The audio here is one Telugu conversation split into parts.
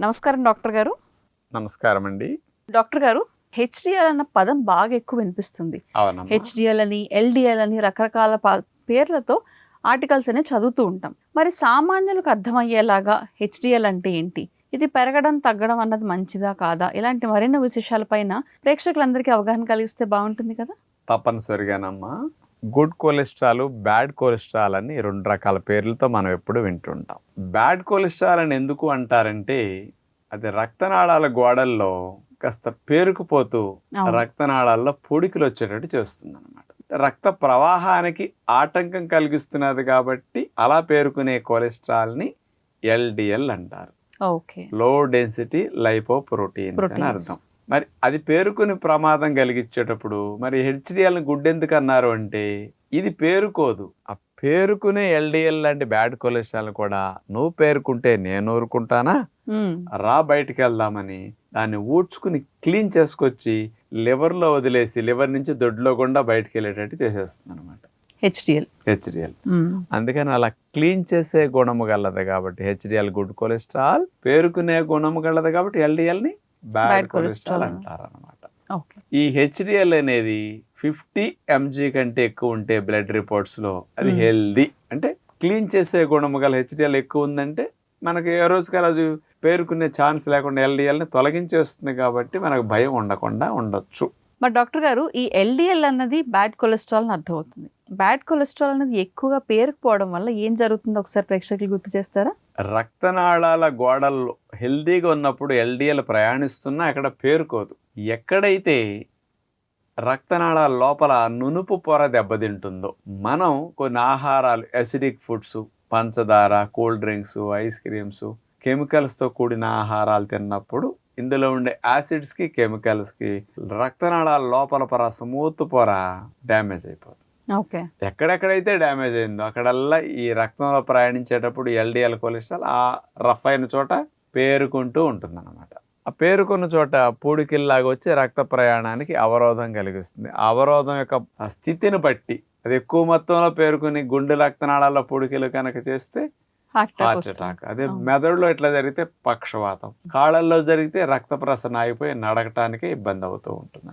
నమస్కారం డాక్టర్ గారు. నమస్కారం అండి డాక్టర్ గారు హెచ్డిఎల్ అన్న పదం బాగా ఎక్కువ వినిపిస్తుంది. హెచ్డిఎల్ అని ఎల్డిఎల్ అని రకరకాల పేర్లతో ఆర్టికల్స్ అనేవి చదువుతూ ఉంటాం. మరి సామాన్యులకు అర్థమయ్యేలాగా హెచ్డిఎల్ అంటే ఏంటి? ఇది పెరగడం తగ్గడం అన్నది మంచిదా కాదా? ఇలాంటి మరిన్ని విశేషాలపైన ప్రేక్షకులందరికీ అవగాహన కలిగిస్తే బాగుంటుంది కదా? తప్పనిసరిగానమ్మా. గుడ్ కొలెస్ట్రాల్ బ్యాడ్ కొలెస్ట్రాల్ అని రెండు రకాల పేర్లతో మనం ఎప్పుడు వింటుంటాం. బ్యాడ్ కొలెస్ట్రాల్ అని ఎందుకు అంటారంటే అది రక్తనాళాల గోడల్లో కాస్త పేరుకుపోతూ. రక్తనాళాల్లో పొడికలు వచ్చేటట్టు చేస్తుంది అనమాట రక్త ప్రవాహానికి ఆటంకం కలిగిస్తున్నది కాబట్టి అలా పేరుకునే కొలెస్ట్రాల్ని ఎల్డిఎల్ అంటారు. ఓకే. లో డెన్సిటీ లైపోప్రోటీన్స్ అని. అర్థం. మరి అది పేరుకుని ప్రమాదం కలిగించేటప్పుడు మరి హెచ్డిఎల్ని గుడ్డెందుకు అన్నారు అంటే ఇది పేరుకోదు. ఆ పేరుకునే ఎల్డిఎల్ లాంటి బ్యాడ్ కొలెస్ట్రాల్ కూడా నువ్వు పేరుకుంటే నేను ఊరుకుంటానా? రా బయటికి వెళ్దామని దాన్ని ఊడ్చుకుని క్లీన్ చేసుకొచ్చి లివర్లో వదిలేసి లివర్ నుంచి దొడ్లో గుండా బయటికి వెళ్ళేటట్టు చేసేస్తుంది అనమాట హెచ్డిఎల్. హెచ్డిఎల్ అందుకని అలా క్లీన్ చేసే గుణము గలది కాబట్టి హెచ్డిఎల్ గుడ్ కొలెస్ట్రాల్ పేరుకునే గుణము గలది కాబట్టి ఎల్డిఎల్ని బ్యాడ్ కొలెస్ట్రాల్ అంటారు అనమాట ఈ హెచ్డిఎల్ అనేది ఫిఫ్టీ ఎంజీ కంటే ఎక్కువ ఉంటే బ్లడ్ రిపోర్ట్స్లో అది Hmm. హెల్దీ అంటే క్లీన్ చేసే గుణము గల హెచ్డిఎల్ ఎక్కువ ఉందంటే మనకి ఏ రోజుకి రోజు పేరుకునే ఛాన్స్ లేకుండా ఎల్డిఎల్ని తొలగించేస్తుంది కాబట్టి మనకు భయం ఉండకుండా ఉండొచ్చు. మరి డాక్టర్ గారు ఈ ఎల్డిఎల్ అన్నది బ్యాడ్ కొలెస్ట్రాల్ అర్థమవుతుంది. బ్యాడ్ కొలెస్ట్రాల్ అనేది ఎక్కువగా పేరుకుపోవడం వల్ల ఏం జరుగుతుందో ఒకసారి ప్రేక్షకులు గుర్తు చేస్తారా? రక్తనాళాల గోడల్లో హెల్దీగా ఉన్నప్పుడు ఎల్డిఎల్ ప్రయాణిస్తున్నా అక్కడ పేరుకోదు. ఎక్కడైతే రక్తనాళాల లోపల నునుపు పొర దెబ్బతింటుందో మనం కొన్ని ఆహారాలు అసిడిక్ ఫుడ్స్ పంచదార కూల్ డ్రింక్స్ ఐస్ క్రీమ్స్ కెమికల్స్తో కూడిన ఆహారాలు తిన్నప్పుడు ఇందులో ఉండే యాసిడ్స్కి కెమికల్స్కి రక్తనాళాల లోపల పొర స్మూత్ పొర డ్యామేజ్ అయిపోతుంది. ఎక్కడెక్కడైతే డ్యామేజ్ అయిందో అక్కడల్లా ఈ రక్తంలో ప్రయాణించేటప్పుడు ఎల్డిఎల్ కొలెస్ట్రాల్ ఆ రఫ్ అయిన చోట పేరుకుంటూ ఉంటుందన్నమాట. ఆ పేరుకున్న చోట పూడికిల్లాగా వచ్చి రక్త ప్రయాణానికి అవరోధం కలిగిస్తుంది. అవరోధం యొక్క స్థితిని బట్టి అది ఎక్కువ మొత్తంలో పేరుకుని గుండె రక్తనాళాల్లో పూడికిలు కనుక చేస్తే హార్ట్ అటాక్ అదే. మెదడులో ఇట్లా జరిగితే పక్షవాతం. కాళ్ళల్లో జరిగితే రక్త ప్రసరణ అయిపోయి నడకటానికి ఇబ్బంది అవుతూ ఉంటుంది.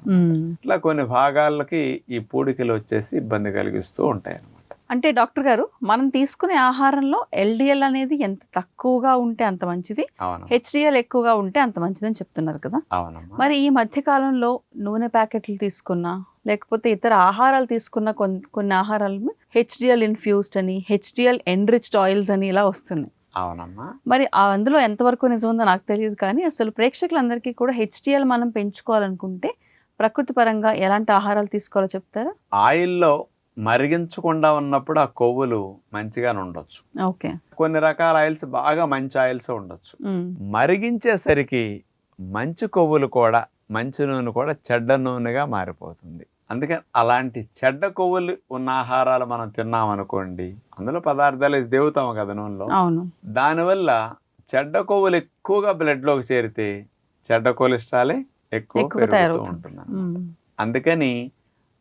ఇట్లా కొన్ని భాగాలకి ఈ పూడికలు వచ్చేసి ఇబ్బంది కలిగిస్తూ ఉంటాయి అంటే డాక్టర్ గారు మనం తీసుకునే ఆహారంలో ఎల్డిఎల్ అనేది ఎంత తక్కువగా ఉంటే అంత మంచిది హెచ్డిఎల్ ఎక్కువగా ఉంటే అంత మంచిదని చెప్తున్నారు కదా. మరి ఈ మధ్య కాలంలో నూనె ప్యాకెట్లు తీసుకున్నా లేకపోతే ఇతర ఆహారాలు తీసుకున్న కొన్ని కొన్ని ఆహారాలు హెచ్డిఎల్ ఇన్ఫ్యూజ్డ్ అని హెచ్డిఎల్ ఎన్రిచ్డ్ ఆయిల్స్ అని ఇలా వస్తున్నాయి. అవునమ్మా. మరి అందులో ఎంతవరకు నిజముందో నాకు తెలియదు కానీ అసలు ప్రేక్షకులందరికీ కూడా హెచ్డిఎల్ మనం పెంచుకోవాలనుకుంటే ప్రకృతి పరంగా ఎలాంటి ఆహారాలు తీసుకోవాలో చెప్తారా? ఆయిల్లో మరిగించకుండా ఉన్నప్పుడు ఆ కొవ్వులు మంచిగానే ఉండొచ్చు. ఓకే. కొన్ని రకాల ఆయిల్స్ బాగా మంచి ఆయిల్స్ ఉండొచ్చు. మరిగించేసరికి మంచి కొవ్వులు కూడా మంచి నూనె కూడా చెడ్డ నూనెగా మారిపోతుంది. అందుకని అలాంటి చెడ్డ కొవ్వులు ఉన్న ఆహారాలు మనం తిన్నామనుకోండి అందులో పదార్థాలు దేవుతాము కదా నూనెలో. దానివల్ల చెడ్డ కొవ్వులు ఎక్కువగా బ్లడ్లోకి చేరితే చెడ్డ కొలెస్ట్రాలే ఎక్కువ పెరుగుతూ. ఉంటుంది అందుకని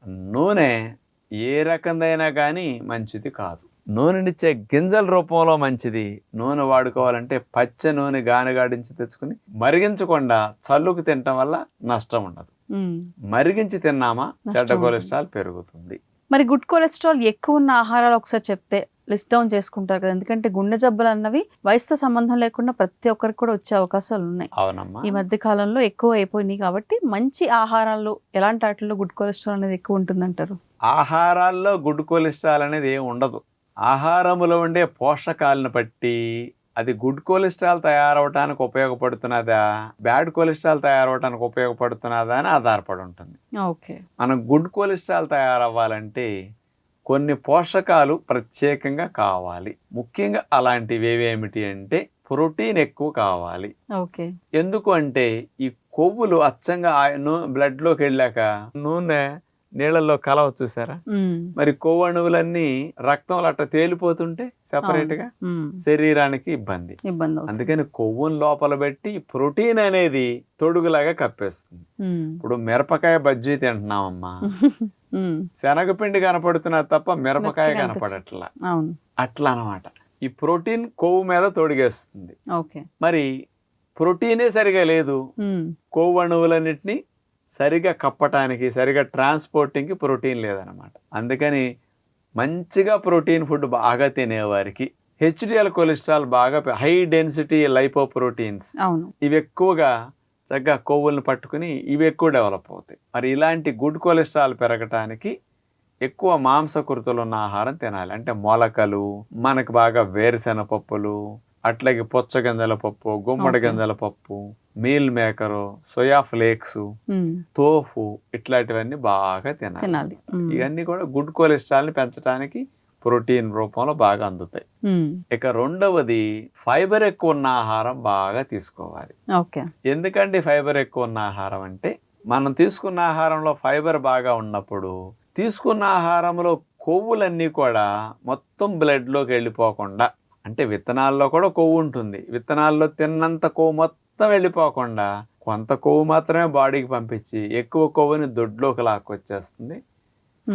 నూనె ఏ రకందైనా కానీ మంచిది కాదు. నూనెనిచ్చే గింజల రూపంలో మంచిది. నూనె వాడుకోవాలంటే పచ్చ నూనె గానగాడించి తెచ్చుకుని మరిగించకుండా చల్లుకు తినటం వల్ల నష్టం ఉండదు. మరిగించి తిన్నామా? చెడ్డ. కొలెస్ట్రాల్ పెరుగుతుంది. మరి గుడ్ కొలెస్ట్రాల్ ఎక్కువ ఉన్న ఆహారాలు ఒకసారి చెప్తే లిస్ట్ డౌన్ చేసుకుంటారు కదా. ఎందుకంటే గుండె జబ్బులు అన్నవి వయసుతో సంబంధం లేకుండా ప్రతి ఒక్కరికి కూడా వచ్చే అవకాశాలు ఉన్నాయి. అవునమ్మా. ఈ మధ్య కాలంలో ఎక్కువ అయిపోయినాయి కాబట్టి మంచి ఆహారాలు ఎలాంటి వాటిల్లో గుడ్ కొలెస్ట్రాల్ అనేది ఎక్కువ ఉంటుందంటారు? ఆహారాల్లో గుడ్ కొలెస్ట్రాల్ అనేది ఏమి ఉండదు. ఆహారములో ఉండే పోషకాలను బట్టి అది గుడ్ కొలెస్ట్రాల్ తయారవటానికి ఉపయోగపడుతున్నదా బ్యాడ్ కొలెస్ట్రాల్ తయారవటానికి ఉపయోగపడుతున్నదా అని ఆధారపడి ఉంటుంది. ఓకే. మనం గుడ్ కొలెస్ట్రాల్ తయారవ్వాలంటే కొన్ని పోషకాలు ప్రత్యేకంగా కావాలి. ముఖ్యంగా అలాంటివి ఏవేమిటి అంటే ప్రోటీన్ ఎక్కువ కావాలి. ఓకే. ఎందుకు అంటే ఈ కొవ్వులు అచ్చంగా ఆ నూ- బ్లడ్లోకి వెళ్ళాక నూనె నీళ్ళల్లో కలవ చూసారా? మరి కొవ్వు అణువులన్నీ రక్తంలో అట్లా తేలిపోతుంటే separate గా శరీరానికి ఇబ్బంది. అందుకని కొవ్వును లోపల పెట్టి ప్రోటీన్ అనేది తొడుగులాగా కప్పేస్తుంది. ఇప్పుడు మిరపకాయ బజ్జీ తింటున్నామమ్మా. శనగపిండి కనపడుతున్నది తప్ప మిరపకాయ కనపడట్లా. అట్లా అన్నమాట ఈ ప్రోటీన్ కొవ్వు మీద తొడిగేస్తుంది. ఓకే. మరి ప్రోటీనే సరిగా లేదు. కొవ్వు అణువులన్నిటిని సరిగా కప్పటానికి సరిగా ట్రాన్స్పోర్టింగ్కి ప్రోటీన్ లేదనమాట అందుకని మంచిగా ప్రోటీన్ ఫుడ్ బాగా తినేవారికి హెచ్డిఎల్ కొలెస్ట్రాల్ బాగా హై డెన్సిటీ లైపోప్రోటీన్స్ అవును. ఇవి ఎక్కువగా చక్కగా కొవ్వులను పట్టుకుని ఇవి ఎక్కువ డెవలప్ అవుతాయి. మరి ఇలాంటి గుడ్ కొలెస్ట్రాల్ పెరగటానికి ఎక్కువ మాంసకృతులు ఉన్న ఆహారం తినాలి. అంటే మొలకలు మనకు బాగా వేరుశెనగ పప్పులు అట్లాగే పుచ్చగింజల పప్పు గుమ్మడి. గింజల పప్పు meal maker soya flakes tofu ఇట్లాంటివన్నీ బాగా తినాలి. ఇవన్నీ కూడా గుడ్ కొలెస్ట్రాల్ని పెంచడానికి ప్రోటీన్ రూపంలో బాగా అందుతాయి. ఇక రెండవది ఫైబర్ ఎక్కువ ఉన్న ఆహారం బాగా తీసుకోవాలి. ఓకే. ఎందుకంటే ఫైబర్ ఎక్కువ ఉన్న ఆహారం అంటే మనం తీసుకున్న ఆహారంలో ఫైబర్ బాగా ఉన్నప్పుడు తీసుకున్న ఆహారంలో కొవ్వులన్నీ కూడా మొత్తం బ్లడ్లోకి వెళ్ళిపోకుండా అంటే విత్తనాల్లో కూడా కొవ్వు ఉంటుంది. విత్తనాల్లో తిన్నంత కొవ్వు మొత్తం వెళ్ళిపోకుండా కొంత కొవ్వు మాత్రమే బాడీకి పంపించి ఎక్కువ కొవ్వుని దొడ్లోకి లాక్కొచ్చేస్తుంది.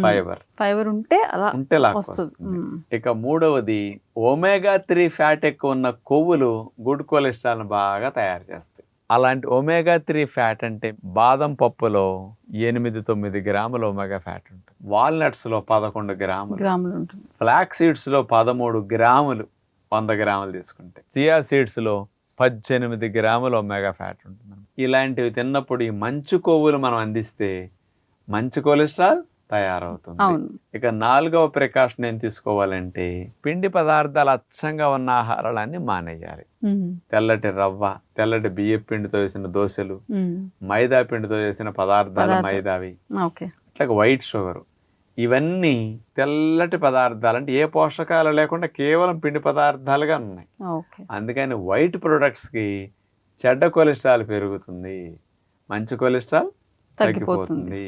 ఫైబర్. ఫైబర్ ఉంటే అలా ఉంటే వస్తుంది. ఇక మూడవది ఒమేగా త్రీ ఫ్యాట్ ఎక్కువ ఉన్న కొవ్వులు గుడ్ కొలెస్ట్రాల్ని బాగా తయారు చేస్తాయి. అలాంటి ఒమేగా త్రీ ఫ్యాట్ అంటే బాదం పప్పులో ఎనిమిది తొమ్మిది గ్రాముల ఒమేగా ఫ్యాట్ ఉంటుంది. వాల్నట్స్లో పదకొండు గ్రాములు. గ్రాములు ఉంటుంది. ఫ్లాక్ సీడ్స్లో పదమూడు గ్రాములు వంద గ్రాములు తీసుకుంటే. చియా సీడ్స్లో పద్దెనిమిది గ్రాముల ఒమేగా ఫ్యాట్ ఉంటుంది. ఇలాంటివి తిన్నప్పుడు ఈ మంచు కొవ్వులు మనం అందిస్తే మంచి కొలెస్ట్రాల్ తయారవుతుంది. అవును. ఇక నాలుగవ ప్రికాషన్ ఏం తీసుకోవాలంటే పిండి పదార్థాలు అచ్చంగా ఉన్న ఆహారాలన్నీ మానేయాలి. తెల్లటి రవ్వ తెల్లటి బియ్య పిండితో చేసిన దోశలు మైదా పిండితో చేసిన పదార్థాలు. మైదావి ఓకే. అట్లాగే వైట్ షుగర్. ఇవన్నీ తెల్లటి పదార్థాలు అంటే ఏ పోషకాలు లేకుండా కేవలం పిండి పదార్థాలుగా ఉన్నాయి. అందుకని వైట్ ప్రొడక్ట్స్కి చెడ్డ కొలెస్ట్రాల్ పెరుగుతుంది. మంచి కొలెస్ట్రాల్ తగ్గిపోతుంది.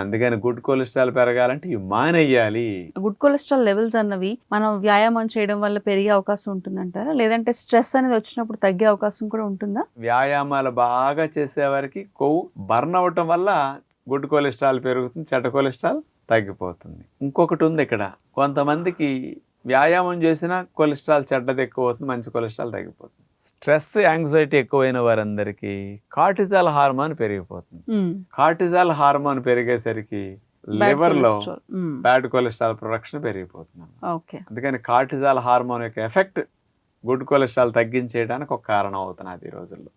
అందుకని గుడ్ కొలెస్ట్రాల్ పెరగాలంటే ఇవి మానేయాలి. గుడ్ కొలెస్ట్రాల్ లెవెల్స్ అన్నవి మనం వ్యాయామం చేయడం వల్ల పెరిగే అవకాశం ఉంటుందంటారా? లేదంటే స్ట్రెస్ అనేది వచ్చినప్పుడు తగ్గే అవకాశం కూడా ఉంటుందా? వ్యాయామాలు బాగా చేసేవారికి కొవ్వు బర్న్ అవటం వల్ల గుడ్ కొలెస్ట్రాల్ పెరుగుతుంది చెడ్డ కొలెస్ట్రాల్ తగ్గిపోతుంది. ఇంకొకటి ఉంది ఇక్కడ. కొంతమందికి వ్యాయామం చేసినా కొలెస్ట్రాల్ చెడ్డది ఎక్కువ అవుతుంది మంచి కొలెస్ట్రాల్ తగ్గిపోతుంది. స్ట్రెస్ యాంగ్జైటీ ఎక్కువైన వారందరికీ కార్టిజాల్ హార్మోన్ పెరిగిపోతుంది. కార్టిజాల్ హార్మోన్ పెరిగేసరికి cholesterol. ఉమ్. బ్యాడ్ కొలెస్ట్రాల్ ప్రొడక్షన్ పెరిగిపోతుంది అందుకని కార్టిజాల్ హార్మోన్ యొక్క ఎఫెక్ట్ గుడ్ కొలెస్ట్రాల్ తగ్గించేయడానికి ఒక కారణం అవుతున్నది ఈ రోజుల్లో